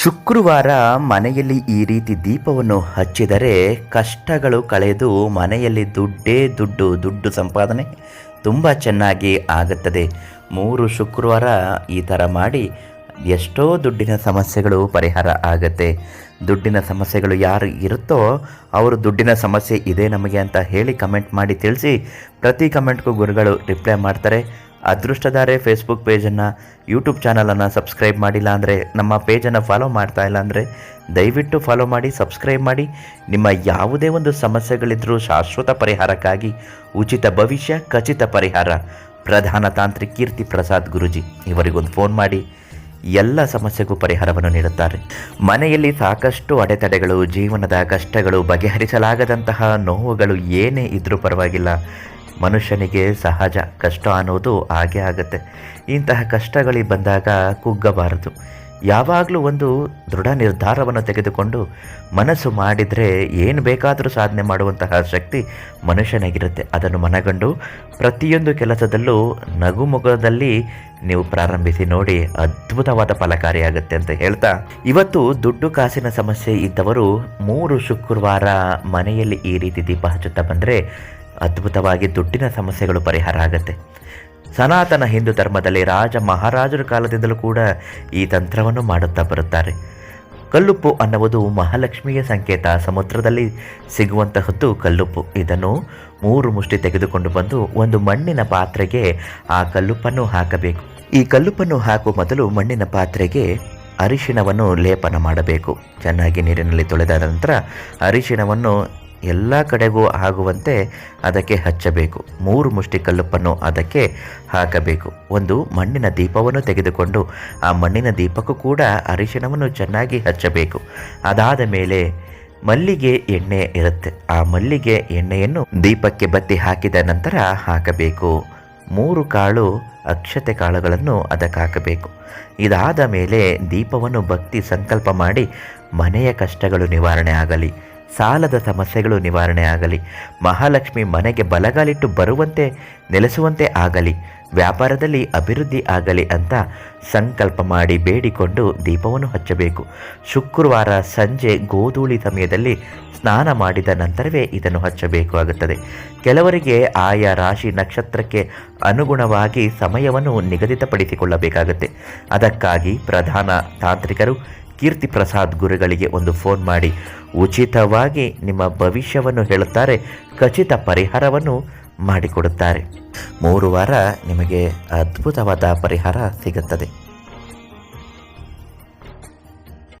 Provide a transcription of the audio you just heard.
ಶುಕ್ರವಾರ ಮನೆಯಲ್ಲಿ ಈ ರೀತಿ ದೀಪವನ್ನು ಹಚ್ಚಿದರೆ ಕಷ್ಟಗಳು ಕಳೆದು ಮನೆಯಲ್ಲಿ ದುಡ್ಡೇ ದುಡ್ಡು ದುಡ್ಡು ಸಂಪಾದನೆ ತುಂಬ ಚೆನ್ನಾಗಿ ಆಗುತ್ತದೆ. ಮೂರು ಶುಕ್ರವಾರ ಈ ಥರ ಮಾಡಿ ಎಷ್ಟೋ ದುಡ್ಡಿನ ಸಮಸ್ಯೆಗಳು ಪರಿಹಾರ ಆಗುತ್ತೆ. ದುಡ್ಡಿನ ಸಮಸ್ಯೆಗಳು ಯಾರು ಇರುತ್ತೋ ಅವರು ದುಡ್ಡಿನ ಸಮಸ್ಯೆ ಇದೆ ನಮಗೆ ಅಂತ ಹೇಳಿ ಕಮೆಂಟ್ ಮಾಡಿ ತಿಳಿಸಿ. ಪ್ರತಿ ಕಮೆಂಟ್ಗೂ ಗುರುಗಳು ರಿಪ್ಲೈ ಮಾಡ್ತಾರೆ. ಅದೃಷ್ಟಧಾರೆ ಫೇಸ್ಬುಕ್ ಪೇಜನ್ನು ಯೂಟ್ಯೂಬ್ ಚಾನಲನ್ನು ಸಬ್ಸ್ಕ್ರೈಬ್ ಮಾಡಿಲ್ಲ ಅಂದರೆ ನಮ್ಮ ಪೇಜನ್ನು ಫಾಲೋ ಮಾಡ್ತಾ ಇಲ್ಲ ಅಂದರೆ ದಯವಿಟ್ಟು ಫಾಲೋ ಮಾಡಿ ಸಬ್ಸ್ಕ್ರೈಬ್ ಮಾಡಿ. ನಿಮ್ಮ ಯಾವುದೇ ಒಂದು ಸಮಸ್ಯೆಗಳಿದ್ದರೂ ಶಾಶ್ವತ ಪರಿಹಾರಕ್ಕಾಗಿ ಉಚಿತ ಭವಿಷ್ಯ, ಖಚಿತ ಪರಿಹಾರ. ಪ್ರಧಾನ ತಾಂತ್ರಿಕ್ ಕೀರ್ತಿ ಪ್ರಸಾದ್ ಗುರುಜಿ ಇವರಿಗೊಂದು ಫೋನ್ ಮಾಡಿ. ಎಲ್ಲ ಸಮಸ್ಯೆಗೂ ಪರಿಹಾರವನ್ನು ನೀಡುತ್ತಾರೆ. ಮನೆಯಲ್ಲಿ ಸಾಕಷ್ಟು ಅಡೆತಡೆಗಳು, ಜೀವನದ ಕಷ್ಟಗಳು ಬಗೆಹರಿಸಲಾಗದಂತಹ ನೋವುಗಳು ಏನೇ ಇದ್ರೂ ಪರವಾಗಿಲ್ಲ. ಮನುಷ್ಯನಿಗೆ ಸಹಜ ಕಷ್ಟ ಅನ್ನೋದು ಹಾಗೆ ಆಗುತ್ತೆ. ಇಂತಹ ಕಷ್ಟಗಳಿಗೆ ಬಂದಾಗ ಕುಗ್ಗಬಾರದು. ಯಾವಾಗಲೂ ಒಂದು ದೃಢ ನಿರ್ಧಾರವನ್ನು ತೆಗೆದುಕೊಂಡು ಮನಸ್ಸು ಮಾಡಿದರೆ ಏನು ಬೇಕಾದರೂ ಸಾಧನೆ ಮಾಡುವಂತಹ ಶಕ್ತಿ ಮನುಷ್ಯನಾಗಿರುತ್ತೆ. ಅದನ್ನು ಮನಗಂಡು ಪ್ರತಿಯೊಂದು ಕೆಲಸದಲ್ಲೂ ನಗುಮುಖದಲ್ಲಿ ನೀವು ಪ್ರಾರಂಭಿಸಿ ನೋಡಿ ಅದ್ಭುತವಾದ ಫಲಕಾರಿಯಾಗುತ್ತೆ ಅಂತ ಹೇಳ್ತಾ. ಇವತ್ತು ದುಡ್ಡು ಕಾಸಿನ ಸಮಸ್ಯೆ ಇದ್ದವರು ಮೂರು ಶುಕ್ರವಾರ ಮನೆಯಲ್ಲಿ ಈ ರೀತಿ ದೀಪ ಹಚ್ಚುತ್ತಾ ಬಂದರೆ ಅದ್ಭುತವಾಗಿ ದುಡ್ಡಿನ ಸಮಸ್ಯೆಗಳು ಪರಿಹಾರ ಆಗುತ್ತೆ. ಸನಾತನ ಹಿಂದೂ ಧರ್ಮದಲ್ಲಿ ರಾಜ ಮಹಾರಾಜರ ಕಾಲದಿಂದಲೂ ಕೂಡ ಈ ತಂತ್ರವನ್ನು ಮಾಡುತ್ತಾ ಬರುತ್ತಾರೆ. ಕಲ್ಲುಪ್ಪು ಅನ್ನುವುದು ಮಹಾಲಕ್ಷ್ಮಿಯ ಸಂಕೇತ. ಸಮುದ್ರದಲ್ಲಿ ಸಿಗುವಂತಹದ್ದು ಕಲ್ಲುಪ್ಪು. ಇದನ್ನು ಮೂರು ಮುಷ್ಟಿ ತೆಗೆದುಕೊಂಡು ಬಂದು ಒಂದು ಮಣ್ಣಿನ ಪಾತ್ರೆಗೆ ಆ ಕಲ್ಲುಪ್ಪನ್ನು ಹಾಕಬೇಕು. ಈ ಕಲ್ಲುಪ್ಪನ್ನು ಹಾಕುವ ಮೊದಲು ಮಣ್ಣಿನ ಪಾತ್ರೆಗೆ ಅರಿಶಿಣವನ್ನು ಲೇಪನ ಮಾಡಬೇಕು. ಚೆನ್ನಾಗಿ ನೀರಿನಲ್ಲಿ ತೊಳೆದ ನಂತರ ಅರಿಶಿಣವನ್ನು ಎಲ್ಲ ಕಡೆಗೂ ಆಗುವಂತೆ ಅದಕ್ಕೆ ಹಚ್ಚಬೇಕು. ಮೂರು ಮುಷ್ಟಿ ಕಲ್ಲುಪ್ಪನ್ನು ಅದಕ್ಕೆ ಹಾಕಬೇಕು. ಒಂದು ಮಣ್ಣಿನ ದೀಪವನ್ನು ತೆಗೆದುಕೊಂಡು ಆ ಮಣ್ಣಿನ ದೀಪಕ್ಕೂ ಕೂಡ ಅರಿಶಿಣವನ್ನು ಚೆನ್ನಾಗಿ ಹಚ್ಚಬೇಕು. ಅದಾದ ಮೇಲೆ ಮಲ್ಲಿಗೆ ಎಣ್ಣೆ ಇರುತ್ತೆ. ಆ ಮಲ್ಲಿಗೆ ಎಣ್ಣೆಯನ್ನು ದೀಪಕ್ಕೆ ಬತ್ತಿ ಹಾಕಿದ ನಂತರ ಹಾಕಬೇಕು. ಮೂರು ಕಾಳು ಅಕ್ಷತೆ ಕಾಳುಗಳನ್ನು ಅದಕ್ಕೆ ಹಾಕಬೇಕು. ಇದಾದ ಮೇಲೆ ದೀಪವನ್ನು ಭಕ್ತಿ ಸಂಕಲ್ಪ ಮಾಡಿ ಮನೆಯ ಕಷ್ಟಗಳು ನಿವಾರಣೆ ಆಗಲಿ. ಸಾಲದ ಸಮಸ್ಯೆಗಳು ನಿವಾರಣೆ ಆಗಲಿ. ಮಹಾಲಕ್ಷ್ಮಿ ಮನೆಗೆ ಬಲಗಾಲಿಟ್ಟು ಬರುವಂತೆ, ನೆಲೆಸುವಂತೆ ಆಗಲಿ. ವ್ಯಾಪಾರದಲ್ಲಿ ಅಭಿವೃದ್ಧಿ ಆಗಲಿ ಅಂತ ಸಂಕಲ್ಪ ಮಾಡಿ ಬೇಡಿಕೊಂಡು ದೀಪವನ್ನು ಹಚ್ಚಬೇಕು. ಶುಕ್ರವಾರ ಸಂಜೆ ಗೋಧೂಳಿ ಸಮಯದಲ್ಲಿ ಸ್ನಾನ ಮಾಡಿದ ನಂತರವೇ ಇದನ್ನು ಹಚ್ಚಬೇಕು ಆಗುತ್ತದೆ. ಕೆಲವರಿಗೆ ಆಯಾ ರಾಶಿ ನಕ್ಷತ್ರಕ್ಕೆ ಅನುಗುಣವಾಗಿ ಸಮಯವನ್ನು ನಿಗದಿತಪಡಿಸಿಕೊಳ್ಳಬೇಕಾಗುತ್ತೆ. ಅದಕ್ಕಾಗಿ ಪ್ರಧಾನ ತಾಂತ್ರಿಕರು ಕೀರ್ತಿ ಪ್ರಸಾದ್ ಗುರುಗಳಿಗೆ ಒಂದು ಫೋನ್ ಮಾಡಿ, ಉಚಿತವಾಗಿ ನಿಮ್ಮ ಭವಿಷ್ಯವನ್ನು ಹೇಳುತ್ತಾರೆ, ಖಚಿತ ಪರಿಹಾರವನ್ನು ಮಾಡಿಕೊಡುತ್ತಾರೆ. ಮೂರು ವಾರ ನಿಮಗೆ ಅದ್ಭುತವಾದ ಪರಿಹಾರ ಸಿಗುತ್ತದೆ.